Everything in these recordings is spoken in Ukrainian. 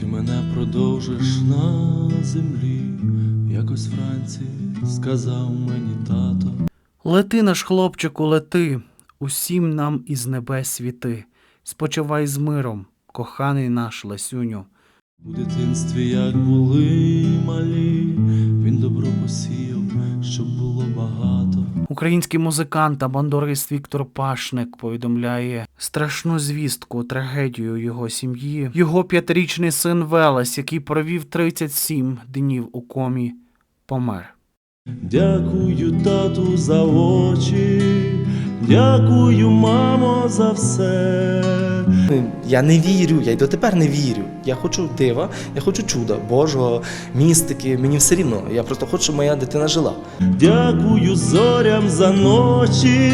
Ти мене продовжиш на землі, якось вранці сказав мені тато. Лети наш хлопчику, лети, усім нам із небес світи. Спочивай з миром, коханий наш Лесюню. У дитинстві, як були малі, він добро посіяв, щоб. Український музикант та бандурист Віктор Пашник повідомляє страшну звістку, трагедію його сім'ї. Його п'ятирічний син Велес, який провів 37 днів у комі, помер. Дякую тату за очі, дякую, мамо, за все. Я не вірю, я й дотепер не вірю. Я хочу дива, я хочу чуда, Божого, містики. Мені все рівно. Я просто хочу, щоб моя дитина жила. Дякую зорям за ночі,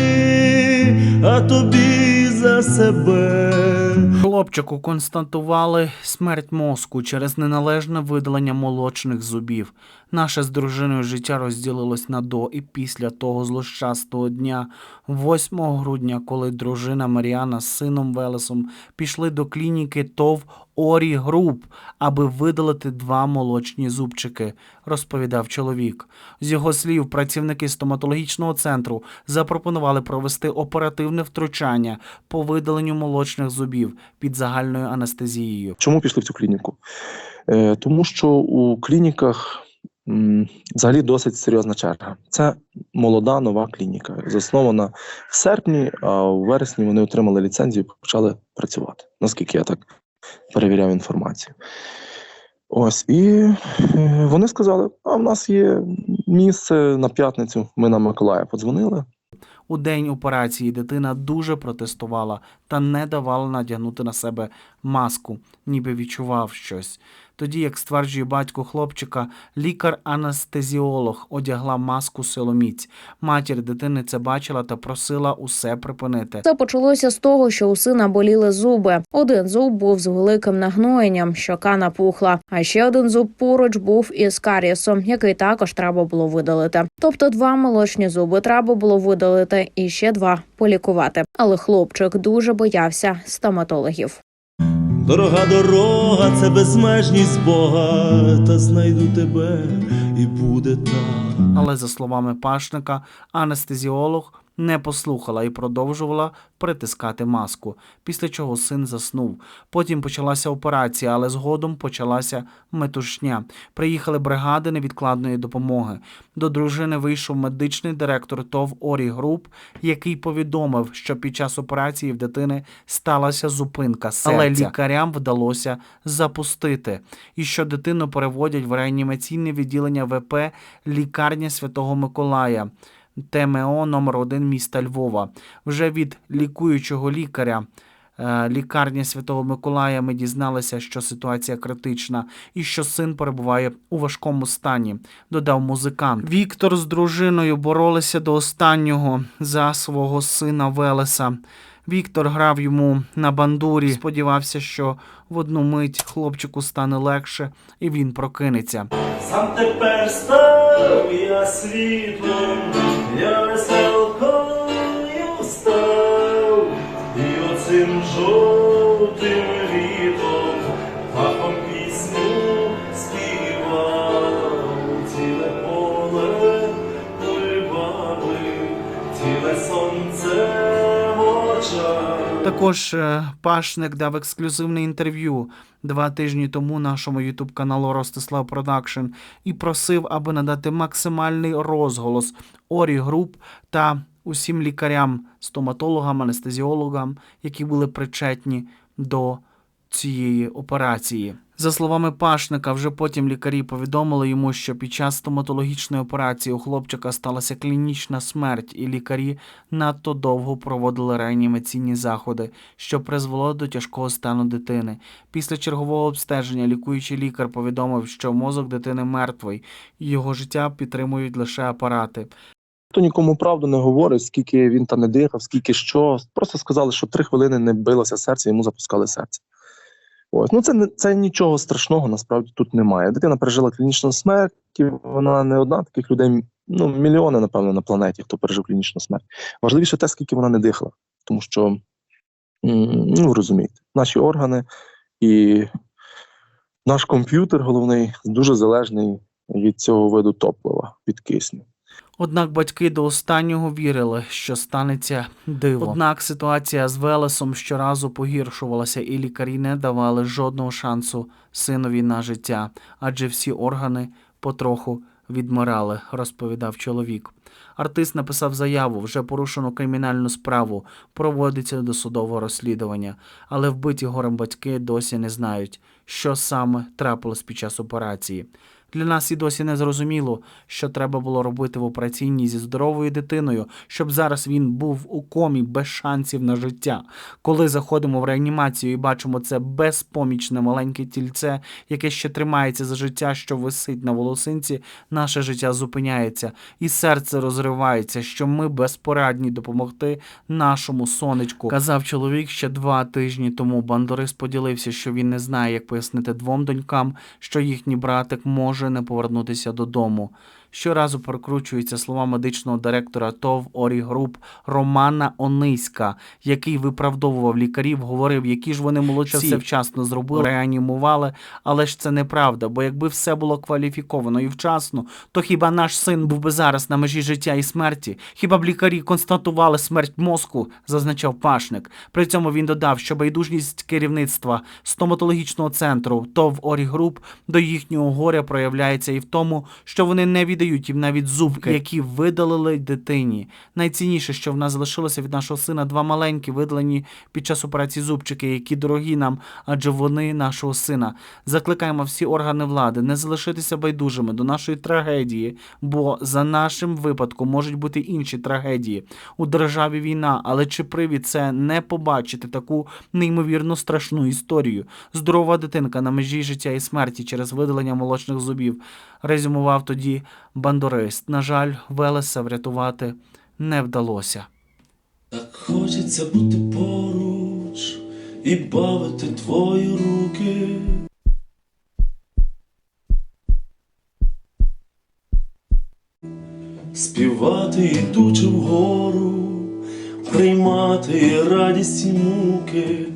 а тобі за себе. Хлопчику констатували смерть мозку через неналежне видалення молочних зубів. Наше з дружиною життя розділилось на до і після того злощастого дня, 8 грудня, коли дружина Маріана з сином Велесом пішли до клініки ТОВ Орі Груп, аби видалити два молочні зубчики, розповідав чоловік. З його слів, працівники стоматологічного центру запропонували провести оперативне втручання по видаленню молочних зубів під загальною анестезією. Чому пішли в цю клініку? Е, тому що у клініках взагалі досить серйозна черга. Це молода нова клініка, заснована в серпні, а у вересні вони отримали ліцензію і почали працювати, наскільки я так перевіряв інформацію. Ось, і е, вони сказали: а в нас є місце на п'ятницю. Ми на Миколая подзвонили. У день операції дитина дуже протестувала та не давала надягнути на себе маску, ніби відчував щось. Тоді, як стверджує батько хлопчика, лікар-анестезіолог одягла маску силоміць. Матір дитини це бачила та просила усе припинити. Це почалося з того, що у сина боліли зуби. Один зуб був з великим нагноєнням, щока напухла. А ще один зуб поруч був із карієсом, який також треба було видалити. Тобто два молочні зуби треба було видалити і ще два полікувати. Але хлопчик дуже боявся стоматологів. Дорога дорога, це безмежність Бога, та знайду тебе і буде так. Але за словами пашника, анестезіолог не послухала і продовжувала притискати маску, після чого син заснув. Потім почалася операція, але згодом почалася метушня. Приїхали бригади невідкладної допомоги. До дружини вийшов медичний директор ТОВ Орі Груп, який повідомив, що під час операції в дитини сталася зупинка серця. Але лікарям вдалося запустити, і що дитину переводять в реанімаційне відділення ВП лікарня Святого Миколая. ТМО номер 1 міста Львова. Вже від лікуючого лікаря Лікарня лікарні Святого Миколая ми дізналися, що ситуація критична і що син перебуває у важкому стані, додав музикант. Віктор з дружиною боролися до останнього за свого сина Велеса. Віктор грав йому на бандурі. Сподівався, що в одну мить хлопчику стане легше і він прокинеться. Сам тепер став я світлом, я веселкою став, і оцим жовтим Також е, Пашник дав ексклюзивне інтерв'ю два тижні тому нашому ютуб каналу Ростислав Продакшн і просив, аби надати максимальний розголос Орі Груп та усім лікарям, стоматологам, анестезіологам, які були причетні до цієї операції. За словами Пашника, вже потім лікарі повідомили йому, що під час стоматологічної операції у хлопчика сталася клінічна смерть, і лікарі надто довго проводили реанімаційні заходи, що призвело до тяжкого стану дитини. Після чергового обстеження лікуючий лікар повідомив, що мозок дитини мертвий, і його життя підтримують лише апарати. Хто нікому правду не говорить, скільки він там не дихав, скільки що. Просто сказали, що три хвилини не билося серце, йому запускали серце. Ось. Ну це, не- це нічого страшного насправді тут немає. Дитина пережила клінічну смерть, вона не одна таких людей, ну, мільйони, напевно, на планеті, хто пережив клінічну смерть. Важливіше те, скільки вона не дихала. Тому що, ну, розумієте, наші органи і Наш комп'ютер головний дуже залежний від цього виду топлива, від кисню. Однак батьки до останнього вірили, що станеться диво. Однак ситуація з Велесом щоразу погіршувалася, і лікарі не давали жодного шансу синові на життя, адже всі органи потроху відмирали, розповідав чоловік. Артист написав заяву, вже порушено кримінальну справу, проводиться досудове розслідування, але вбиті горем батьки досі не знають, що саме трапилось під час операції. Для нас і досі не зрозуміло, що треба було робити в операційній зі здоровою дитиною, щоб зараз він був у комі без шансів на життя. Коли заходимо в реанімацію і бачимо це безпомічне маленьке тільце, яке ще тримається за життя, що висить на волосинці, наше життя зупиняється, і серце розривається, що ми безпорадні допомогти нашому сонечку. Казав чоловік ще два тижні тому. Бандурист поділився, що він не знає, як пояснити двом донькам, що їхній братик може не повернутися додому. Щоразу прокручуються слова медичного директора ТОВ Орі Груп Романа Ониська, який виправдовував лікарів, говорив, які ж вони молодці, все вчасно зробили, реанімували. Але ж це неправда, бо якби все було кваліфіковано і вчасно, то хіба наш син був би зараз на межі життя і смерті? Хіба б лікарі констатували смерть мозку, зазначав Пашник. При цьому він додав, що байдужність керівництва стоматологічного центру ТОВ Орі Груп до їхнього горя проявляється і в тому, що вони не віддають їм навіть зубки, які видалили дитині. Найцінніше, що в нас залишилося від нашого сина, два маленькі видалені під час операції зубчики, які дорогі нам, адже вони нашого сина. Закликаємо всі органи влади не залишитися байдужими до нашої трагедії, бо за нашим випадком можуть бути інші трагедії. У державі війна, але чи привід це не побачити таку неймовірно страшну історію? Здорова дитинка на межі життя і смерті через видалення молочних зубів. Резюмував тоді бандурист. На жаль, Велеса врятувати не вдалося. Так хочеться бути поруч і бавити твої руки. Співати, ідучи вгору, приймати радість і муки.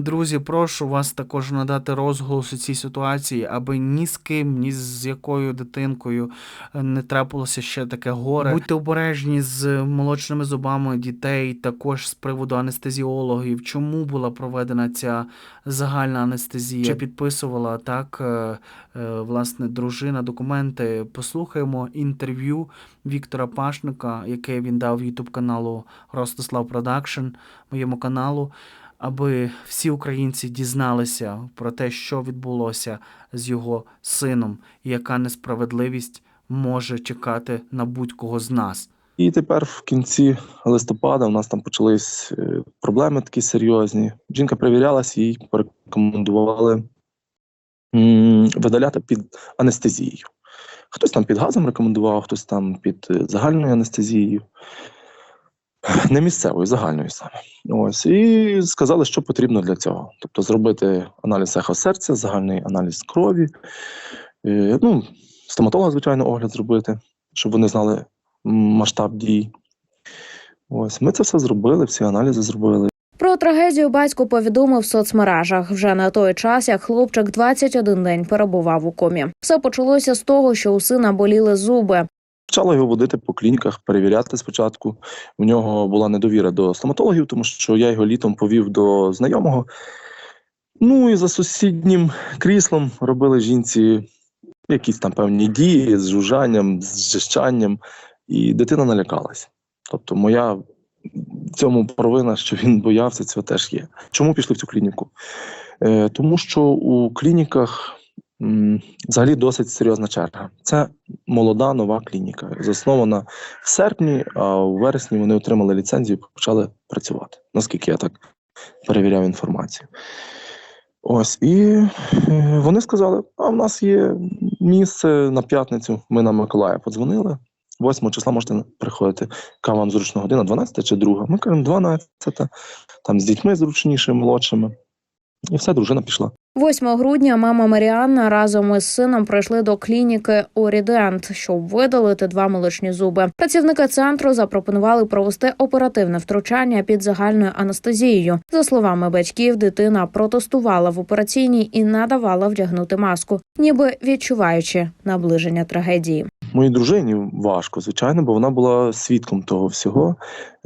Друзі, прошу вас також надати розголос у цій ситуації, аби ні з ким, ні з якою дитинкою е, не трапилося ще таке горе. Будьте обережні з молочними зубами дітей, також з приводу анестезіологів. Чому була проведена ця загальна анестезія? Чи підписувала так е, е, власне дружина документи? Послухаємо інтерв'ю Віктора Пашника, яке він дав Ютуб каналу Ростислав Продакшн, моєму каналу аби всі українці дізналися про те, що відбулося з його сином, і яка несправедливість може чекати на будь-кого з нас. І тепер в кінці листопада у нас там почались е, проблеми такі серйозні. Жінка перевірялась, їй порекомендували видаляти під анестезією. Хтось там під газом рекомендував, хтось там під е, загальною анестезією. Не місцевою, загальною саме. Ось. І сказали, що потрібно для цього. Тобто зробити аналіз ехо серця, загальний аналіз крові. Е, ну, стоматолога, звичайно, огляд зробити, щоб вони знали масштаб дій. Ось, ми це все зробили, всі аналізи зробили. Про трагедію батько повідомив в соцмережах вже на той час, як хлопчик 21 день перебував у комі. Все почалося з того, що у сина боліли зуби. Почала його водити по клініках, перевіряти спочатку. У нього була недовіра до стоматологів, тому що я його літом повів до знайомого. Ну і за сусіднім кріслом робили жінці якісь там певні дії з жужжанням, з жищанням, і дитина налякалась. Тобто, моя в цьому провина, що він боявся, цього теж є. Чому пішли в цю клініку? Е, тому що у клініках взагалі досить серйозна черга. Це молода нова клініка, заснована в серпні, а у вересні вони отримали ліцензію і почали працювати, наскільки я так перевіряв інформацію. Ось, і е, вони сказали: а в нас є місце на п'ятницю. Ми на Миколая подзвонили. 8 числа можете приходити. Яка вам зручна година, 12 чи 2? Ми кажемо 12, там з дітьми зручніше, молодшими. І все, дружина пішла. 8 грудня мама Маріанна разом із сином прийшли до клініки Орідент, щоб видалити два молочні зуби. Працівники центру запропонували провести оперативне втручання під загальною анестезією. За словами батьків, дитина протестувала в операційній і надавала вдягнути маску, ніби відчуваючи наближення трагедії. Моїй дружині важко, звичайно, бо вона була свідком того всього.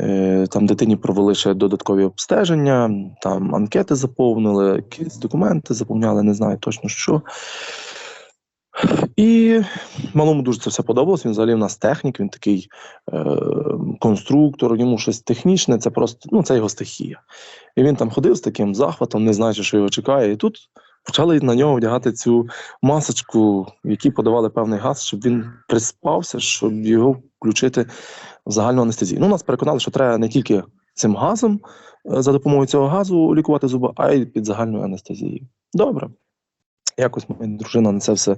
Е, Там дитині провели ще додаткові обстеження, там анкети заповнили, якісь документи заповняли, не знаю точно що. І малому дуже це все подобалось. Він взагалі в нас технік, він такий е, конструктор, йому щось технічне, це просто ну, це його стихія. І він там ходив з таким захватом, не знаючи, що його чекає. І тут почали на нього вдягати цю масочку, в якій подавали певний газ, щоб він приспався, щоб його включити в загальну анестезію. Ну, нас переконали, що треба не тільки цим газом, е, за допомогою цього газу лікувати зуби, а й під загальною анестезією. Добре. Якось моя дружина на це все е,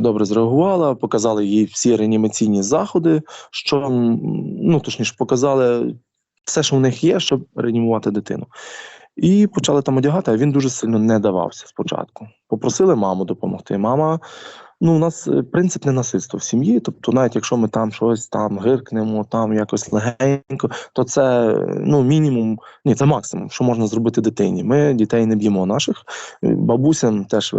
добре зреагувала, показали їй всі реанімаційні заходи, що ну точніше, показали все, що в них є, щоб реанімувати дитину. І почали там одягати, а він дуже сильно не давався спочатку. Попросили маму допомогти. Мама, ну, у нас е, принцип ненасильства в сім'ї. Тобто, навіть якщо ми там щось там гиркнемо, там якось легенько, то це ну, мінімум, ні, це максимум, що можна зробити дитині. Ми дітей не б'ємо наших. Е, Бабусям теж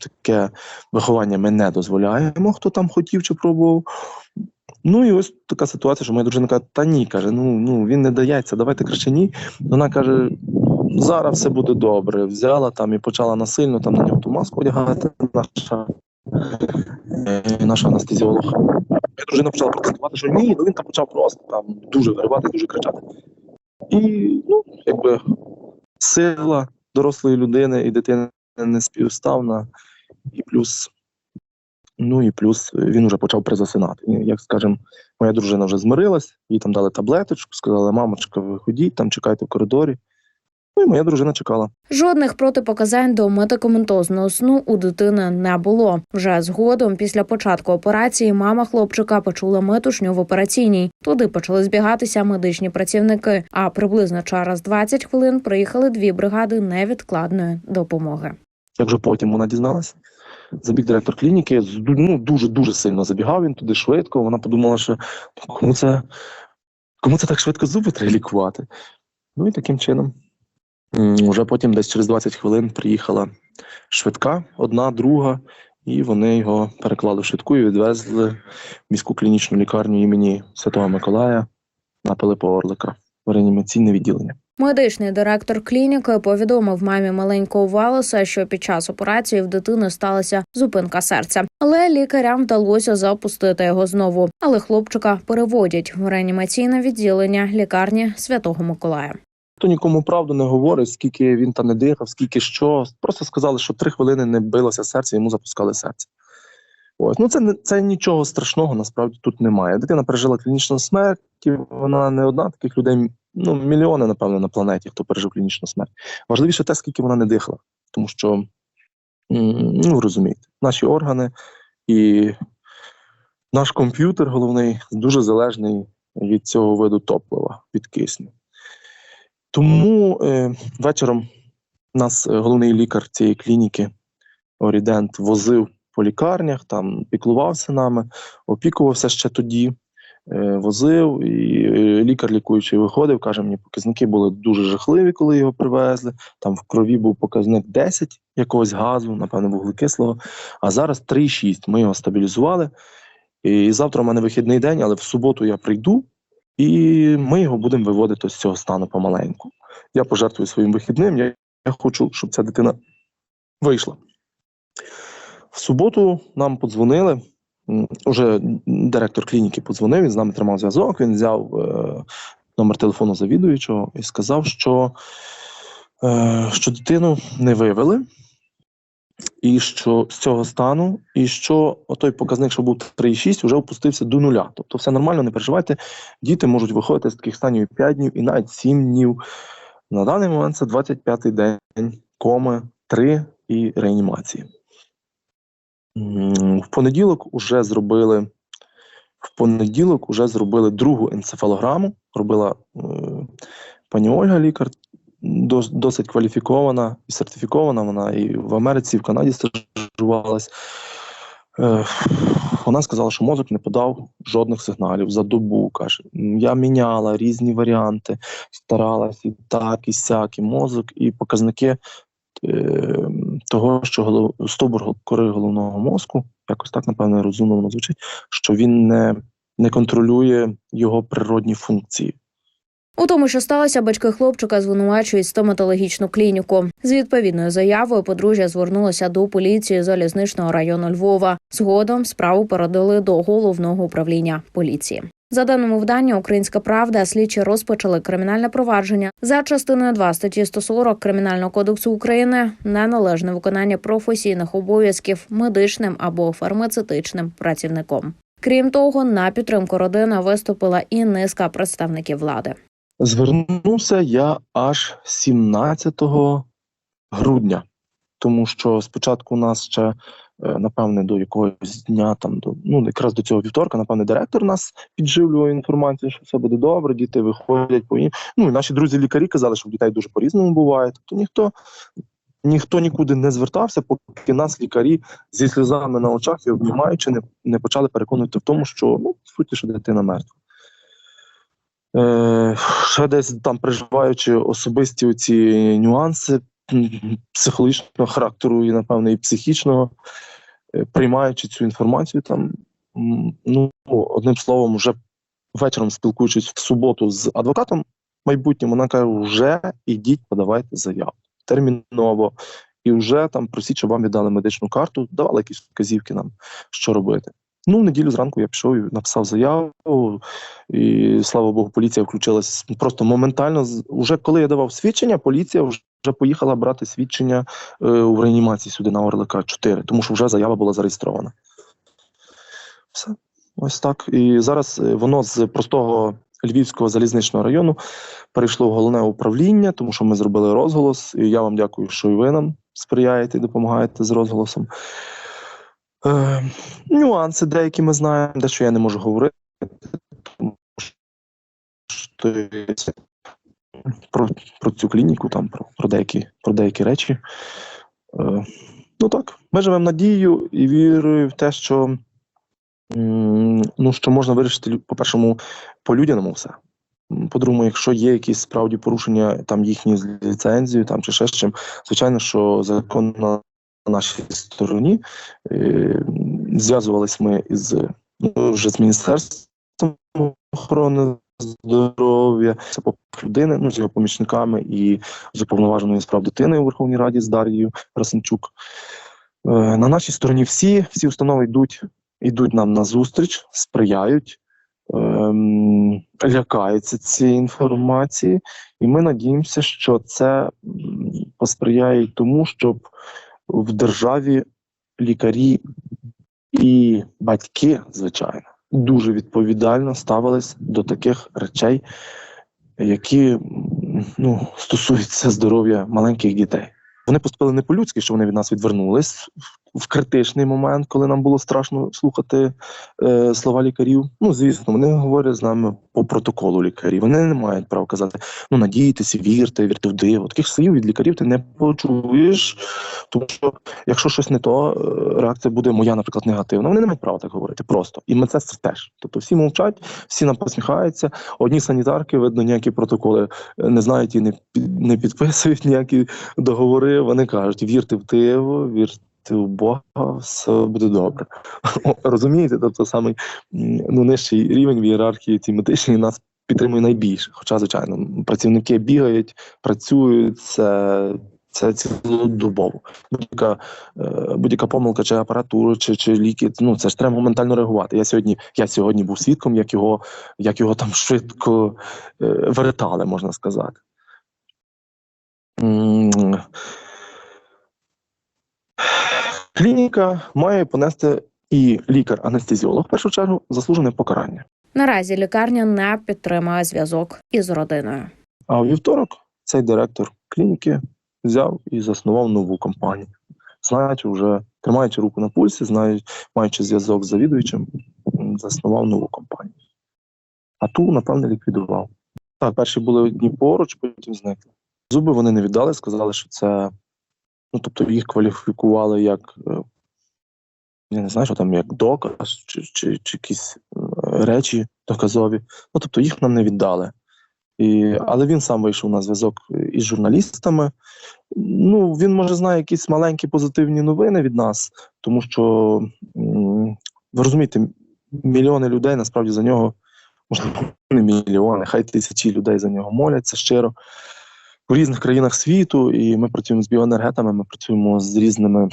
таке виховання ми не дозволяємо, хто там хотів чи пробував. Ну і ось така ситуація, що моя дружина каже, та ні, каже, ну, ну він не дається, давайте краще ні. Вона каже, зараз все буде добре. Взяла там і почала насильно там на нього ту маску одягати, наша, е, наша анестезіолог. Моя дружина почала протестувати, що ні, ну він там почав просто там дуже виривати, дуже кричати. І ну, якби сила дорослої людини і дитини не співставна, і плюс. Ну і плюс він вже почав призасинати. Як скажемо, моя дружина вже змирилась, їй там дали таблеточку, сказали, мамочка, ви ходіть, там чекайте в коридорі. Ну і моя дружина чекала. Жодних протипоказань до медикаментозного сну у дитини не було. Вже згодом, після початку операції, мама хлопчика почула метушню в операційній. Туди почали збігатися медичні працівники. А приблизно через 20 хвилин приїхали дві бригади невідкладної допомоги. Як вже потім вона дізналась, забіг директор клініки, ну, дуже дуже сильно забігав він туди швидко. Вона подумала, що «Ну, кому це, кому це так швидко зуби треба лікувати. Ну і таким чином. М, Уже потім, десь через 20 хвилин, приїхала швидка, одна, друга, і вони його переклали в швидку і відвезли в міську клінічну лікарню імені Святого Миколая на Пилипа Орлика в реанімаційне відділення. Медичний директор клініки повідомив мамі маленького Валеса, що під час операції в дитини сталася зупинка серця, але лікарям вдалося запустити його знову. Але хлопчика переводять в реанімаційне відділення лікарні Святого Миколая. Хто нікому правду не говорить, скільки він там не дихав, скільки що. Просто сказали, що три хвилини не билося серце, йому запускали серце. Ось. Ну, це, це нічого страшного насправді тут немає. Дитина пережила клінічну смерть, вона не одна таких людей, ну, мільйони, напевно, на планеті, хто пережив клінічну смерть. Важливіше те, скільки вона не дихала. Тому що, ну, розумієте, наші органи і наш комп'ютер головний дуже залежний від цього виду топлива, від кисню. Тому е, вечором нас е, головний лікар цієї клініки Орідент возив по лікарнях, там піклувався нами, опікувався ще тоді, е, возив, і е, лікар лікуючий виходив, каже, мені показники були дуже жахливі, коли його привезли. Там в крові був показник 10 якогось газу, напевно, вуглекислого, а зараз 3,6. Ми його стабілізували. І завтра у мене вихідний день, але в суботу я прийду, і ми його будемо виводити з цього стану помаленьку. Я пожертвую своїм вихідним. Я, хочу, щоб ця дитина вийшла. В суботу нам подзвонили. Уже директор клініки подзвонив, він з нами тримав зв'язок. Він взяв е, номер телефону завідуючого і сказав, що, е, що дитину не вивели, і що з цього стану, і що той показник, що був 3,6, вже опустився до нуля. Тобто все нормально, не переживайте. Діти можуть виходити з таких станів 5 днів, і навіть 7 днів. На даний момент це 25-й день коми, 3 і реанімації. В понеділок уже зробили в понеділок уже зробили другу енцефалограму. Робила е, пані Ольга, лікар досить кваліфікована і сертифікована. Вона і в Америці, і в Канаді стажувалась. Е, Вона сказала, що мозок не подав жодних сигналів за добу. Каже, я міняла різні варіанти, старалась і так, і сяк, і мозок, і показники е, того, що голов... стовбур кори головного мозку, якось так, напевно, розумно звучить, що він не, не контролює його природні функції. У тому, що сталося, батьки хлопчика звинувачують стоматологічну клініку. З відповідною заявою подружжя звернулося до поліції залізничного району Львова. Згодом справу передали до головного управління поліції. За даними видання Українська Правда, слідчі розпочали кримінальне провадження за частиною 2 статті 140 Кримінального кодексу України неналежне виконання професійних обов'язків медичним або фармацевтичним працівником. Крім того, на підтримку родини виступила і низка представників влади. Звернувся я аж 17 грудня, тому що спочатку у нас ще, е, напевне, до якогось дня, там до ну якраз до цього вівторка, напевне, директор нас підживлював інформацію, що все буде добре, діти виходять по Ну і наші друзі-лікарі казали, що в дітей дуже по-різному буває. Тобто ніхто. Ніхто нікуди не звертався, поки нас лікарі зі сльозами на очах і обнімаючи, не, не почали переконувати в тому, що ну, по суті, що дитина мертва. Е, ще десь там переживаючи особисті оці нюанси психологічного характеру і, напевно, і психічного, е, приймаючи цю інформацію, там, ну, одним словом, вже вечором спілкуючись в суботу з адвокатом майбутнім, вона каже: вже ідіть, подавайте заяву терміново. І вже там просіть, щоб вам віддали медичну карту, давали якісь вказівки нам, що робити. Ну, в неділю зранку я пішов і написав заяву, і слава Богу, поліція включилась просто моментально. Уже коли я давав свідчення, поліція вже поїхала брати свідчення е, у реанімації сюди на Орлика 4, тому що вже заява була зареєстрована. Все, ось так. І зараз е, воно з простого Львівського залізничного району перейшло в головне управління, тому що ми зробили розголос. І я вам дякую, що і ви нам сприяєте і допомагаєте з розголосом. Е, нюанси деякі ми знаємо, дещо я не можу говорити. Тому що про, про цю клініку, там, про, про, деякі, про деякі речі. Е, ну так, ми живемо надією і вірою в те, що, ну, що можна вирішити, по-першому, по-людяному все. По-другому, якщо є якісь справді порушення там їхні з ліцензією там, чи ще з чим, звичайно, що закон на нашій стороні. Е, Зв'язувались ми із ну, вже з міністерством охорони здоров'я, це людини, ну з його помічниками і з уповноваженою з прав дитини у Верховній Раді з Дар'єю Расенчук. Е, На нашій стороні всі, всі установи йдуть, йдуть нам на зустріч, сприяють, ем, лякаються цієї інформації, і ми надіємося, що це посприяє тому, щоб в державі лікарі і батьки, звичайно, дуже відповідально ставились до таких речей, які ну, стосуються здоров'я маленьких дітей. Вони поступили не по-людськи, що вони від нас відвернулись в- критичний момент, коли нам було страшно слухати е, слова лікарів. Ну, звісно, вони говорять з нами по протоколу лікарів. Вони не мають права казати, ну надійтеся, вірте, вірте в диво. Таких слів від лікарів ти не почуєш, тому що якщо щось не то, е, реакція буде моя, наприклад, негативна. Вони не мають права так говорити просто. І медсестри теж. Тобто всі мовчать, всі нам посміхаються. Одні санітарки, видно, ніякі протоколи е, не знають і не, не підписують ніякі договори. Вони кажуть: вірте в диво, вірте. В Бога, все буде добре. Розумієте? Тобто самий ну, нижчий рівень в ієрархії цій медичній нас підтримує найбільше. Хоча, звичайно, працівники бігають, працюють, це, це цілодобово. Будь-яка, е, будь-яка помилка, чи апаратура, чи, чи ліки, ну це ж треба моментально реагувати. Я сьогодні, я сьогодні був свідком, як його, як його там швидко е, вертали, можна сказати. Клініка має понести і лікар-анестезіолог в першу чергу заслужене покарання. Наразі лікарня не підтримує зв'язок із родиною. А у вівторок цей директор клініки взяв і заснував нову компанію, знаючи вже тримаючи руку на пульсі, знаючи, маючи зв'язок з завідуючим, заснував нову компанію. А ту, напевне, ліквідував. Так, перші були одні поруч, потім зникли. Зуби вони не віддали, сказали, що це. Ну, тобто їх кваліфікували як. е, Я не знаю, що там як доказ чи, чи, чи якісь е, речі доказові. Ну, тобто їх нам не віддали. І, але він сам вийшов на зв'язок із журналістами. Ну, він може знає якісь маленькі позитивні новини від нас, тому що ви розумієте, мільйони людей насправді за нього, можливо, не мільйони, хай тисячі людей за нього моляться щиро в різних країнах світу. І ми працюємо з біоенергетами, ми працюємо з різними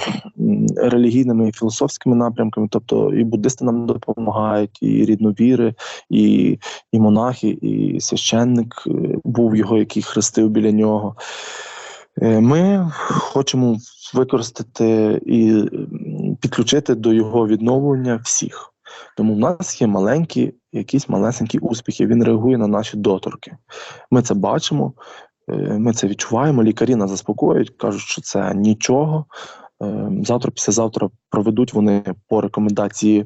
релігійними і філософськими напрямками. Тобто і буддисти нам допомагають, і рідновіри, і, і монахи, і священник е, був його, який хрестив біля нього. Е, Ми хочемо використати і підключити до його відновлення всіх. Тому в нас є маленькі, якісь малесенькі успіхи. Він реагує на наші доторки. Ми це бачимо, ми це відчуваємо. Лікарі нас заспокоюють, кажуть, що це нічого. Е, Завтра, післязавтра проведуть вони по рекомендації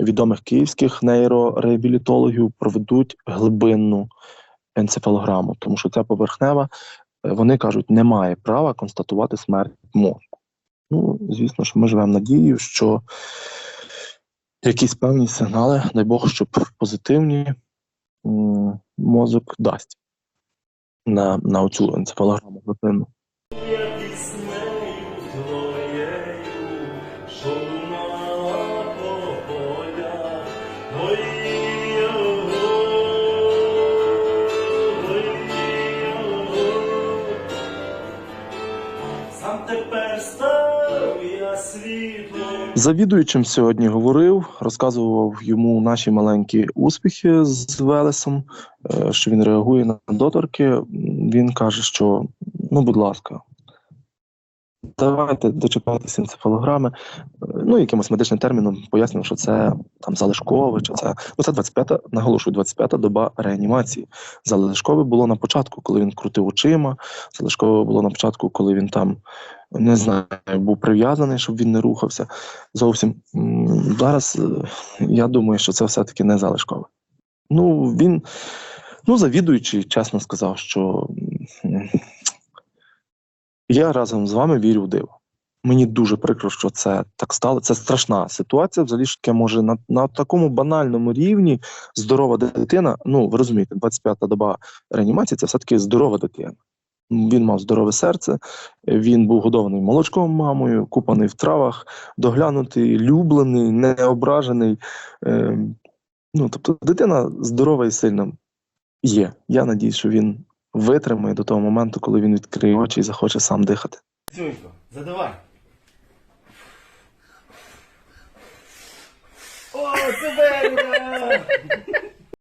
відомих київських нейрореабілітологів, проведуть глибинну енцефалограму, тому що ця поверхнева е, вони кажуть, не має права констатувати смерть мозку. Ну, звісно, що ми живемо надією, що якісь певні сигнали, дай Бог, щоб позитивні мозок дасть на, на оцю енцефалограму глибинну. Тепер став. Завідуючим сьогодні говорив, розказував йому наші маленькі успіхи з Велесом, е, що він реагує на доторки. Він каже, що ну, будь ласка, давайте дочекайтеся енцефалограми. Ну, якимось медичним терміном пояснював, що це там залишкове, чи це ну це 25-та, наголошую, 25-та доба реанімації. Залишкове було на початку, коли він крутив очима. Залишкове було на початку, коли він там не знаю, був прив'язаний, щоб він не рухався. Зовсім зараз е, я думаю, що це все-таки не залишкове. Ну, він, ну, завідуючий, чесно сказав, що я разом з вами вірю в диво. Мені дуже прикро, що це так стало. Це страшна ситуація. Взагалі ж таке може на, на такому банальному рівні здорова дитина. Ну, ви розумієте, 25-та доба реанімації це все-таки здорова дитина. Він мав здорове серце, він був годований молочком мамою, купаний в травах, доглянутий, люблений, не ображений. Е, ну, тобто дитина здорова і сильна є. Я надіюсь, що він витримає до того моменту, коли він відкриє очі і захоче сам дихати. Цюнько, задавай. О, ура!